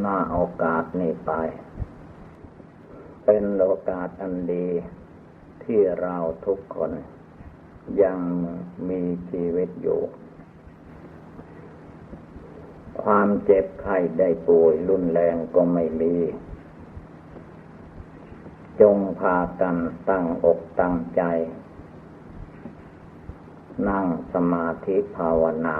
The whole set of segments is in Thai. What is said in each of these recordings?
หน้าโอกาสนี้ไป เป็นโอกาสอันดีที่เราทุกคนยังมีชีวิตอยู่ ความเจ็บไข้ได้ป่วยรุนแรงก็ไม่มี จงพากันตั้งอกตั้งใจ นั่งสมาธิภาวนา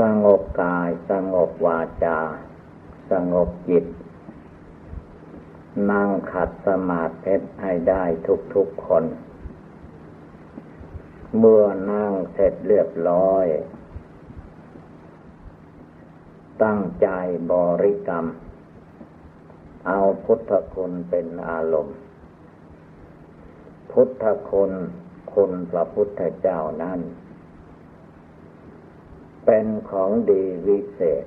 สงบกาย สงบวาจา สงบจิต นั่งขัดสมาธิให้ได้ทุกๆคน เมื่อนั่งเสร็จเรียบร้อย ตั้งใจบริกรรม เอาพุทธคุณเป็นอารมณ์ พุทธคุณคุณพระพุทธเจ้านั้น เป็นของดีวิเศษ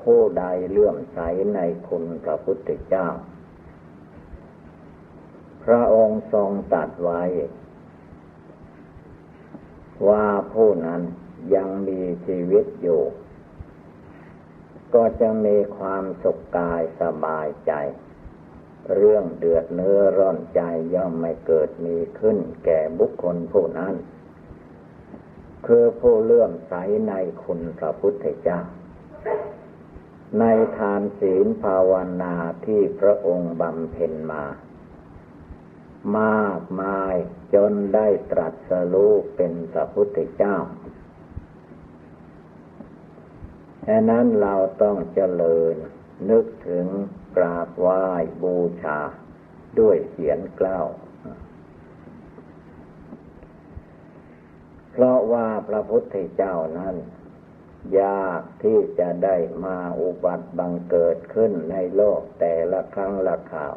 ผู้ใดเลื่อมใสในคุณพระพุทธเจ้า พระองค์ทรงตัดไว้ ว่าผู้นั้นยังมีชีวิตอยู่ ก็จะมีความสุขกายสบายใจ เรื่องเดือดเนื้อร้อนใจย่อมไม่เกิดมีขึ้นแก่บุคคลผู้นั้น คือผู้เลื่อมใสในคุณพระพุทธเจ้า ในทานศีลภาวนาที่พระองค์บำเพ็ญมา มากมายจนได้ตรัสรู้เป็นพระพุทธเจ้าฉะนั้นเราต้องเจริญ นึกถึงกราบไหว้บูชา ด้วยเสียงกล้าว เพราะว่าพระพุทธเจ้านั้น ยากที่จะได้มาอุบัติบังเกิดขึ้นในโลกแต่ละครั้งละข่าว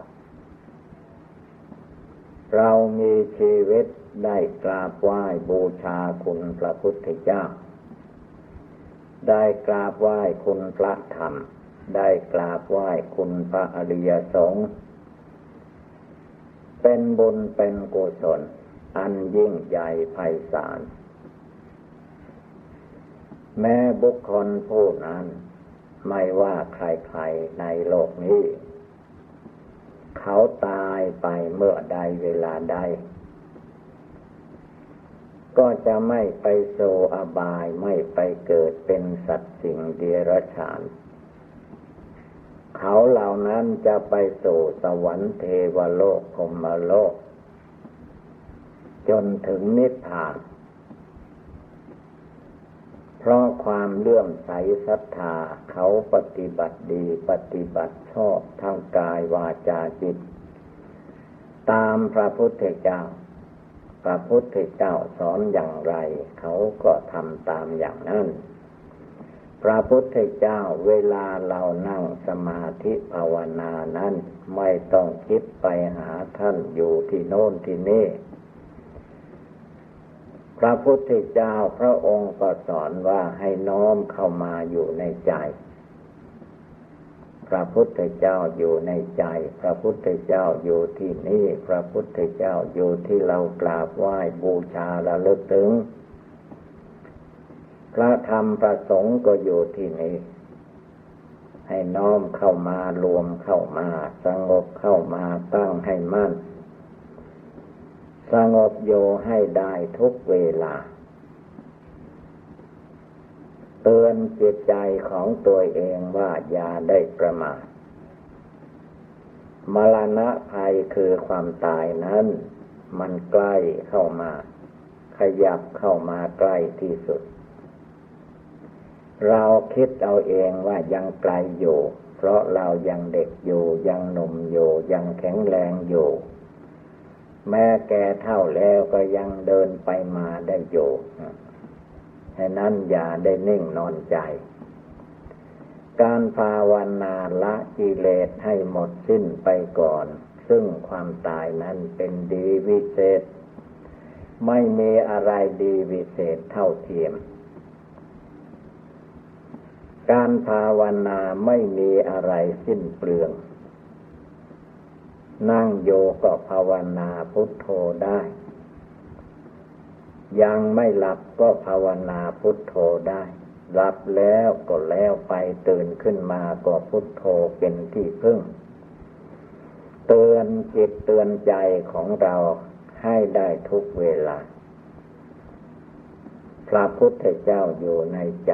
เรามีชีวิตได้กราบไหว้บูชาคุณพระพุทธเจ้า ได้กราบไหว้คุณพระธรรม ได้กราบไหว้คุณพระอริยสงฆ์เป็นบุญเป็นกุศลอันยิ่งใหญ่ไพศาล แม้บุคคลผู้นั้น ไม่ว่าใครๆในโลกนี้ เขาตายไปเมื่อใดเวลาใด ก็จะไม่ไปโซอบายไม่ไปเกิดเป็นสัตว์สิ่งเดรัจฉานเขาเหล่านั้นจะไปสู่สวรรค์เทวโลกพรมโลก จนถึงนิพพาน เพราะความเลื่อมใสศรัทธาเขาปฏิบัติดีปฏิบัติชอบทางกายวาจาจิต ตามพระพุทธเจ้า พระพุทธเจ้าสอนอย่างไร เขาก็ทำตามอย่างนั้น พระพุทธเจ้าเวลาเรานั่งสมาธิภาวนานั้น ไม่ต้องคิดไปหาท่านอยู่ที่โน่นที่นี่ พระพุทธเจ้าพระองค์ก็สอนว่าให้น้อมเข้ามาอยู่ในใจ พระพุทธเจ้าอยู่ในใจ พระพุทธเจ้าอยู่ที่นี่ พระพุทธเจ้าอยู่ที่เรากราบไหว้บูชาระลึกถึง พระธรรมประสงค์ก็อยู่ที่นี่ ให้น้อมเข้ามารวมเข้ามา สงบเข้ามาตั้งให้มั่น สงบโยให้ได้ทุกเวลา เตือนจิตใจของตัวเองว่าอย่าได้ประมาทมรณะภัยคือความตายนั้น มันใกล้เข้ามา ขยับเข้ามาใกล้ที่สุด เราคิดเอาเองว่ายังไกลอยู่ เพราะเรายังเด็กอยู่ยังหนุ่มอยู่ยังแข็งแรงอยู่ แม้แก่เท่าแล้วก็ยังเดินไปมาได้อยู่ฉะนั้นอย่าได้นิ่งนอนใจ การภาวนาละกิเลสให้หมดสิ้นไปก่อน ซึ่งความตายนั้นเป็นดีวิเศษ ไม่มีอะไรดีวิเศษเท่าเทียม การภาวนาไม่มีอะไรสิ้นเปลือง นั่งโยก็ภาวนาพุทโธได้ ยังไม่หลับก็ภาวนาพุทโธได้หลับแล้วก็แล้วไปตื่นขึ้นมาก็พุทโธเป็นที่พึ่ง เตือนจิตเตือนใจของเราให้ได้ทุกเวลา พระพุทธเจ้าอยู่ในใจ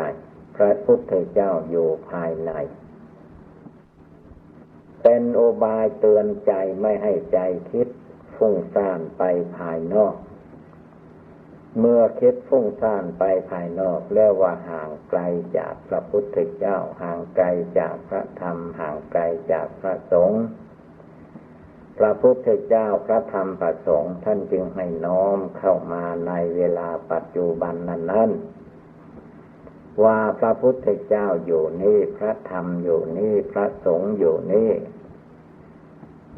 พระพุทธเจ้าอยู่ภายใน เป็นโอบายเตือนใจไม่ให้ใจคิดฟุ้งซ่านไปภายนอก เมื่อคิดฟุ้งซ่านไปภายนอกแล้วว่าห่างไกลจากพระพุทธเจ้า ห่างไกลจากพระธรรม ห่างไกลจากพระสงฆ์พระพุทธเจ้าพระธรรมประสงค์ท่านจึงให้น้อมเข้ามาในเวลาปัจจุบันนั้นนั้นว่าพระพุทธเจ้าอยู่นี่ พระธรรมอยู่นี่ พระสงฆ์อยู่นี่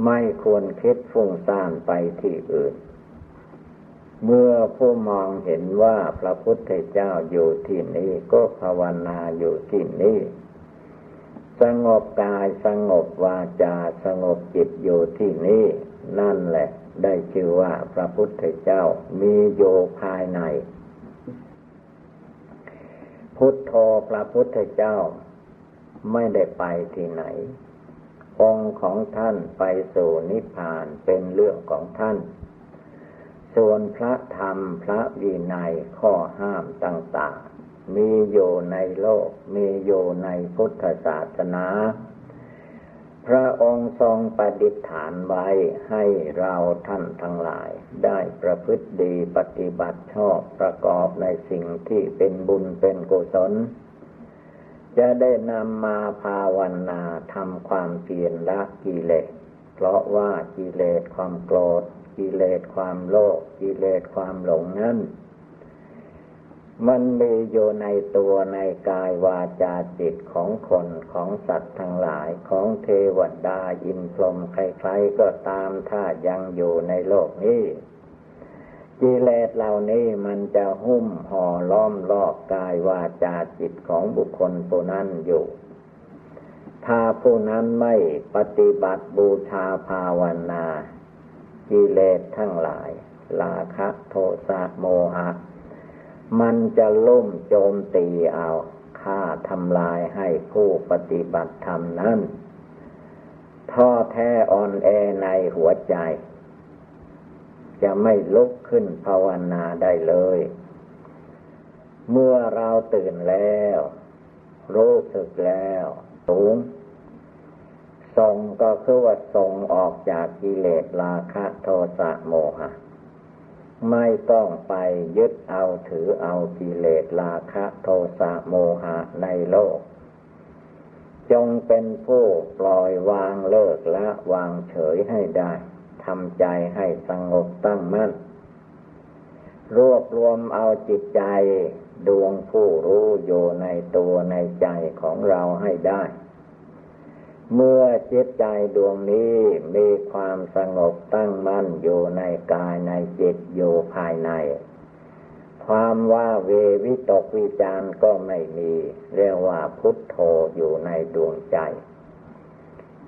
ไม่ควรคิดฟุ้งซ่านไปที่อื่น เมื่อผู้มองเห็นว่าพระพุทธเจ้าอยู่ที่นี่ก็ภาวนาอยู่ที่นี่สงบกายสงบวาจาสงบจิตอยู่ที่นี่นั่นแหละ ได้ชื่อว่าพระพุทธเจ้ามีโยภายใน พุทโธพระพุทธเจ้าไม่ได้ไปที่ไหน องค์ของท่านไปสู่นิพพานเป็นเรื่องของท่าน ส่วนพระธรรมพระวินัยข้อห้ามต่าง ๆ มีอยู่ในโลก มีอยู่ในพุทธศาสนา พระองค์ทรงประดิษฐานไว้ให้เราท่านทั้งหลาย ได้ประพฤติดีปฏิบัติชอบประกอบในสิ่งที่เป็นบุญเป็นกุศล จะได้นำมาภาวนาทำความเพียรละกิเลส เพราะว่ากิเลสความโกรธ กิเลสความโลภกิเลสความหลงนั้นมันมีอยู่ในตัวในกายวาจาจิตของคนของสัตว์ทั้งหลายของเทวดาอินพรหมใครๆก็ตามถ้ายังอยู่ในโลกนี้ กิเลสเหล่านี้มันจะหุ้มห่อล้อมรอบกายวาจาจิตของบุคคลผู้นั้นอยู่ ถ้าผู้นั้นไม่ปฏิบัติบูชาภาวนา กิเลสทั้งหลายลาคะโทสะโมหะ มันจะล่มโจมตีเอาฆ่าทำลายให้ผู้ปฏิบัติธรรมนั้นท้อแท้อ่อนแอในหัวใจ จะไม่ลุกขึ้นภาวนาได้เลย เมื่อเราตื่นแล้ว รู้สึกแล้วสูงส่งก็คือว่าส่งออกจากกิเลสราคะโทสะโมหะ ไม่ต้องไปยึดเอาถือเอากิเลสราคะโทสะโมหะในโลก จงเป็นผู้ปล่อยวางเลิกละวางเฉยให้ได้ ทำใจให้สงบตั้งมั่น รวบรวมเอาจิตใจดวงผู้รู้อยู่ในตัวในใจของเราให้ได้ เมื่อจิตใจดวงนี้มีความสงบตั้งมั่นอยู่ในกายในจิตอยู่ภายใน ความว่าเววิตกวิจารก็ไม่มี เรียกว่าพุทโธอยู่ในดวงใจ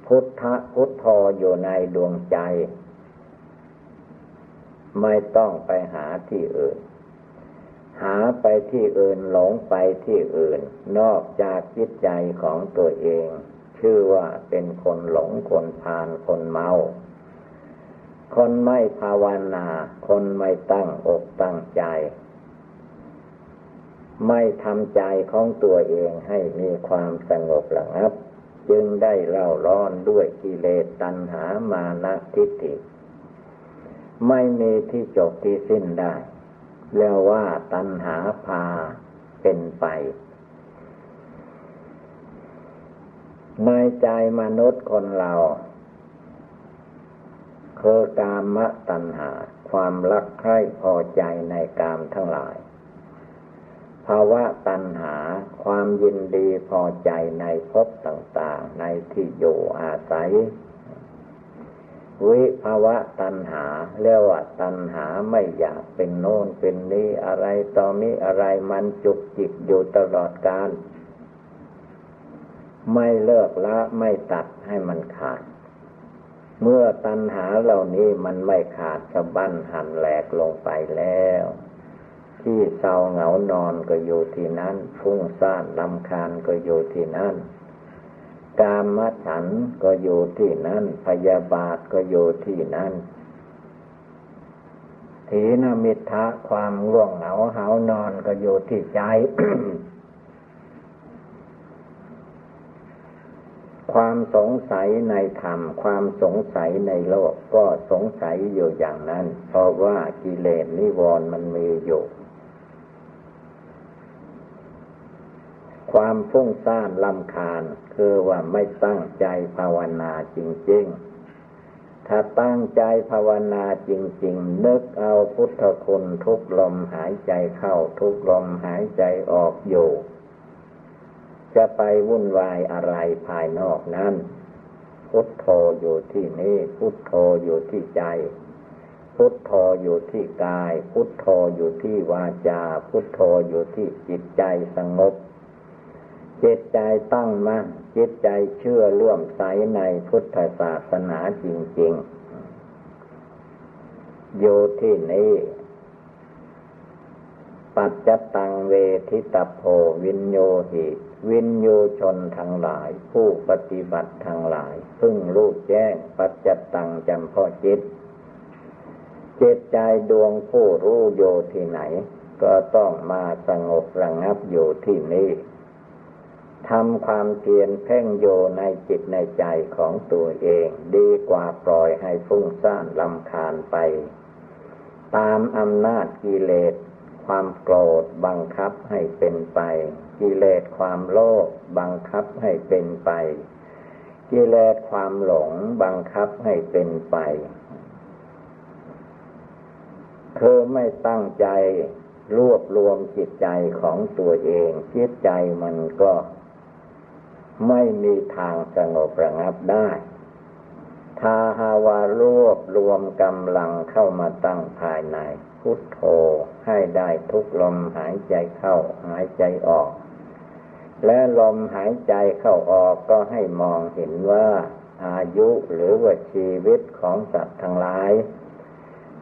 พุทธพุทโธอยู่ในดวงใจ ไม่ต้องไปหาที่อื่น หาไปที่อื่นหลงไปที่อื่น นอกจากจิตใจของตัวเอง ชื่อว่าเป็นคนหลงคนพานคนเมา คนไม่ภาวนา คนไม่ตั้งอกตั้งใจ ไม่ทำใจของตัวเองให้มีความสงบระงับ จึงได้เล่าร้อนด้วยกิเลสตัณหามานะทิฏฐิ ไม่มีที่จบที่สิ้นได้ เรียกว่าตัณหาพาเป็นไป ในใจมนุษย์คนเราคือกามตัณหา ความรักใคร่พอใจในกามทั้งหลาย ภาวะตัณหาความยินดีพอใจในภพต่าง ๆ ในที่อยู่อาศัย วิภาวะตัณหาเรียกว่าตัณหาไม่อยากเป็นโน่นเป็นนี้อะไรต่อมีอะไรมันจุกจิกอยู่ตลอดกาลไม่เลิกละไม่ตัดให้มันขาด เมื่อตัณหาเหล่านี้มันไม่ขาดสะบั้นหันแหลกลงไปแล้ว ที่เศร้าเหงานอนก็อยู่ที่นั้นฟุ้งซ่านลำคาญก็อยู่ที่นั้นกามฉันก็อยู่ที่นั้นพยาบาทก็อยู่ที่นั้นถีนมิทะความง่วงเหงาหานอนก็อยู่ที่ใจ ความสงสัยในธรรม ความสงสัยในโลกก็สงสัยอยู่อย่างนั้น เพราะว่ากิเลสนิวรณ์มันมีอยู่ ความฟุ้งซ่านลำคาญคือว่าไม่ตั้งใจภาวนาจริง ๆ ถ้าตั้งใจภาวนาจริง ๆ นึกเอาพุทธคุณทุกลมหายใจเข้าทุกลมหายใจออกอยู่ จะไปวุ่นวายอะไรภายนอกนั้น พุทโธอยู่ที่นี่ พุทโธอยู่ที่ใจ พุทโธอยู่ที่กาย พุทโธอยู่ที่วาจา พุทโธอยู่ที่จิตใจสงบ จิตใจตั้งมั่นจิตใจเชื่อเลื่อมใสในพุทธศาสนาจริง ๆ อยู่ที่นี้ ปัจจตังเวทิตโพวินโยหิวินโยชนทั้งหลาย ผู้ปฏิบัติทั้งหลายซึ่งรู้แจ้ง ปัจจตังจำพ่อจิตจิตใจดวงผู้รู้โยที่ไหน ก็ต้องมาสงบระงับอยู่ที่นี้ ทำความเพียรเพ่งโยในจิตในใจของตัวเอง ดีกว่าปล่อยให้ฟุ้งซ่านลำคาญไป ตามอำนาจกิเลส ความโกรธบังคับให้เป็นไป กิเลสความโลภบังคับให้เป็นไป กิเลสความหลงบังคับให้เป็นไปคือไม่ตั้งใจรวบรวมจิตใจของตัวเองจิตใจมันก็ ไม่มีทางสงบระงับได้ถ้าหาวารวบรวมกำลังเข้ามาตั้งภายใน พุทโธให้ได้ทุกลมหายใจเข้าหายใจออก และลมหายใจเข้าออกก็ให้มองเห็นว่า อายุหรือว่าชีวิตของสัตว์ทั้งหลาย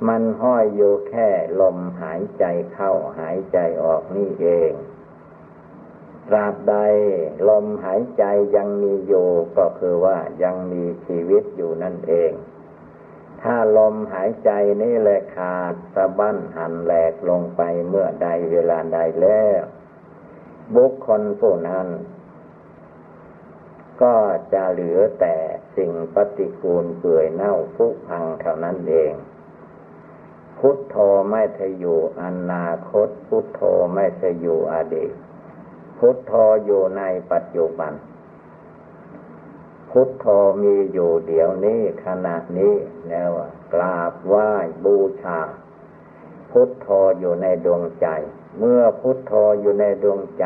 มันห้อยอยู่แค่ลมหายใจเข้าหายใจออกนี่เอง ตราบใดลมหายใจยังมีอยู่ก็คือว่ายังมีชีวิตอยู่นั่นเอง ถ้าลมหายใจนี่แหละขาดสะบั้นหันแหลกลงไปเมื่อใดเวลาใดแล้ว บุคคลผู้นั้น ก็จะเหลือแต่สิ่งปฏิกูลเปื่อยเน่าผุพังเท่านั้นเองพุทโธไม่ทอยู่อนาคต พุทโธไม่ทอยู่อดีต พุทโธอยู่ในปัจจุบัน พุทโธมีอยู่เดี๋ยวนี้ขณะนี้แล้วกราบไหว้บูชา พุทโธอยู่ในดวงใจ เมื่อพุทโธอยู่ในดวงใจ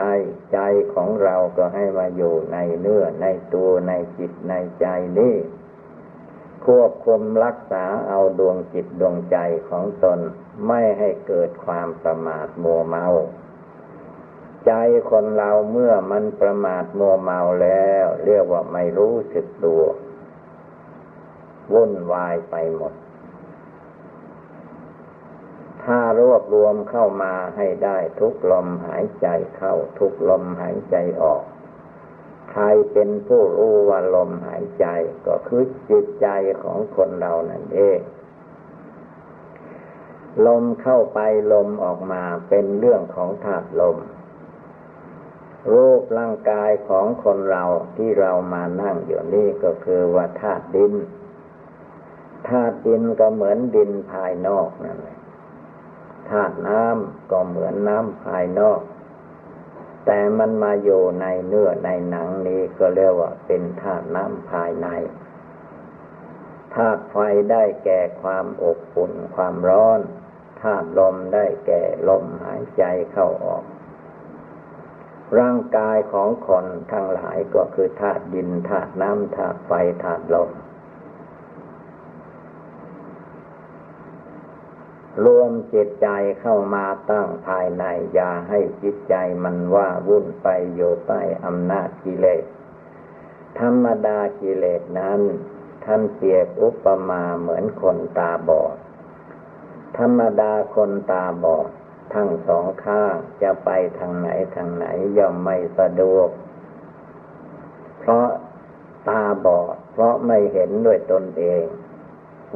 ใจของเราก็ให้มาอยู่ในเนื้อในตัวในจิตในใจนี้ควบคุมรักษาเอาดวงจิตดวงใจของตน ไม่ให้เกิดความประมาทมัวเมา ใจคนเราเมื่อมันประมาทมัวเมาแล้ว เรียกว่าไม่รู้สึกตัววุ่นวายไปหมด ถ้ารวบรวมเข้ามาให้ได้ทุกลมหายใจเข้า ทุกลมหายใจออก ใครเป็นผู้รู้ว่าลมหายใจก็คือจิตใจของคนเรานั่นเองลมเข้าไปลมออกมาเป็นเรื่องของธาตุลม รูปร่างกายของคนเราที่เรามานั่งอยู่นี่ก็คือว่าธาตุดินธาตุดินก็เหมือนดินภายนอกนั่นแหละธาตุน้ำก็เหมือนน้ำภายนอก แต่มันมาอยู่ในเนื้อในหนังนี้ก็เรียกว่าเป็นธาตุน้ำภายในธาตุไฟได้แก่ความอบอุ่นความร้อนธาตุลมได้แก่ลมหายใจเข้าออก ร่างกายของคนทั้งหลายก็คือธาตุดินธาตุน้ำธาตุไฟธาตุลมรวมจิตใจเข้ามาตั้งภายใน อย่าให้จิตใจมันว่าวุ่นไปโยใต้อำนาจกิเลส ธรรมดากิเลสนั้น ท่านเปรียบอุปมาเหมือนคนตาบอด ธรรมดาคนตาบอด ทั้งสองข้างจะไปทางไหนทางไหนย่อมไม่สะดวก เพราะตาบอด เพราะไม่เห็นด้วยตนเอง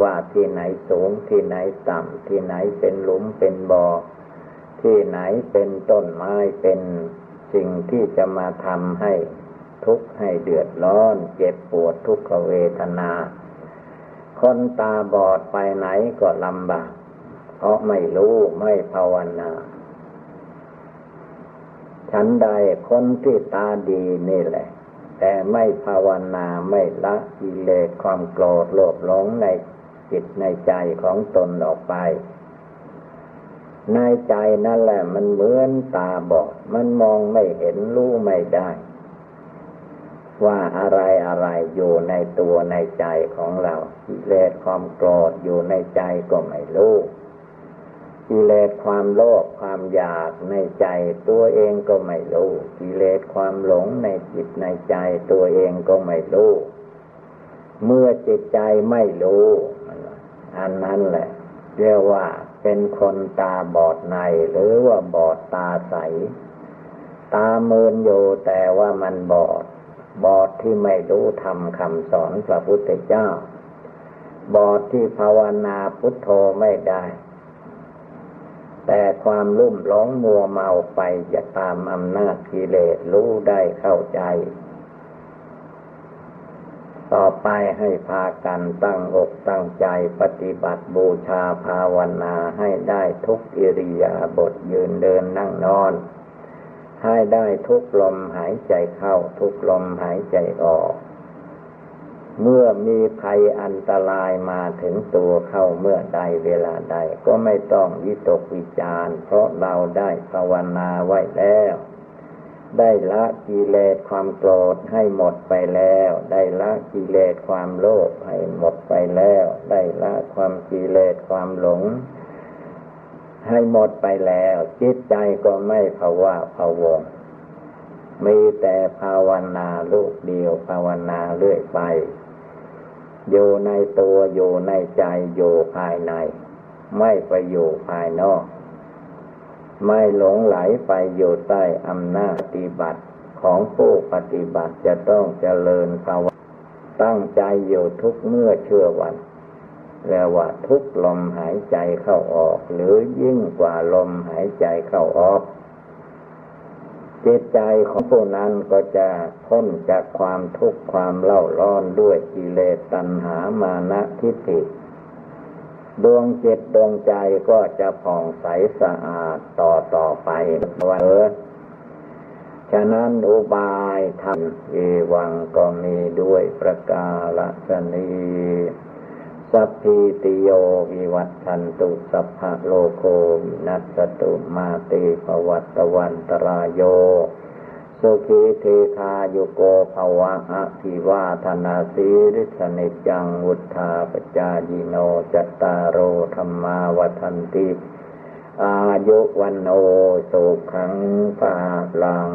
ว่าที่ไหนสูงที่ไหนต่ำที่ไหนเป็นหลุมเป็นบ่อที่ไหนเป็นต้นไม้เป็นสิ่งที่จะมาทำให้ทุกข์ให้เดือดร้อน เจ็บปวดทุกขเวทนา คนตาบอดไปไหนก็ลำบาก เพราะไม่รู้ไม่ภาวนาฉันใดคนที่ตาดีนี่แหละ แต่ไม่ภาวนาไม่ละกิเลสความโกรธโลภหลงในจิตในใจของตนออกไป ในใจนั่นแหละมันเหมือนตาบอด มันมองไม่เห็นรู้ไม่ได้ ว่าอะไรอะไรอยู่ในตัวในใจของเรากิเลสความโกรธอยู่ในใจก็ไม่รู้ กิเลสความโลภความอยากในใจตัวเองก็ไม่รู้กิเลสความหลงในจิตในใจตัวเองก็ไม่รู้เมื่อจิตใจไม่รู้ อันนั้นแหละ เรียกว่าเป็นคนตาบอดในหรือว่าบอดตาใส ตาเมินอยู่แต่ว่ามันบอด บอดที่ไม่รู้ทำคำสอนพระพุทธเจ้า บอดที่ภาวนาพุทโธไม่ได้ แต่ความลุ่มหลงมัวเมาไปจะตามอำนาจกิเลสรู้ได้เข้าใจ ต่อไปให้พากันตั้งอกตั้งใจปฏิบัติบูชาภาวนาให้ได้ทุกอิริยาบถยืนเดินนั่งนอน ให้ได้ทุกลมหายใจเข้าทุกลมหายใจออก เมื่อมีภัยอันตรายมาถึงตัวเข้าเมื่อใดเวลาใด ก็ไม่ต้องวิตกวิจารเพราะเราได้ภาวนาไว้แล้ว ได้ละกิเลสความโกรธให้หมดไปแล้ว ได้ละกิเลสความโลภให้หมดไปแล้ว ได้ละความกิเลสความหลง ให้หมดไปแล้ว จิตใจก็ไม่ภาวะภาวงมีแต่ภาวนาลูกเดียวภาวนาเรื่อยไป อยู่ในตัวอยู่ในใจอยู่ภายใน ไม่ไปอยู่ภายนอก ไม่หลงไหลไปอยู่ใต้อำนาจปฏิบัติของผู้ปฏิบัติจะต้องเจริญภาวะตั้งใจอยู่ทุกเมื่อเชื่อวันเรียกว่าทุกลมหายใจเข้าออก หรือยิ่งกว่าลมหายใจเข้าออก จิตใจของผู้นั้นก็จะพ้นจากความทุกข์ความเล่าร้อนด้วยกิเลสตัณหามานะทิฏฐิดวงจิตดวงใจก็จะผ่องใสสะอาดต่อต่อไปว่าเออฉะนั้นอุบายธรรมเอวังก็มีด้วยประกาศนี สัพพิติโยวิวัตชันตุสัพพะโลโควินัสตุมาเตภวัตวันตรายโยสุขีเทคาโยโกภวะอภิวาธนาสีริสนิจังวุธาปจายิโนจตารโรธรรมาวันติ อายุวันโนสุขังภาลัง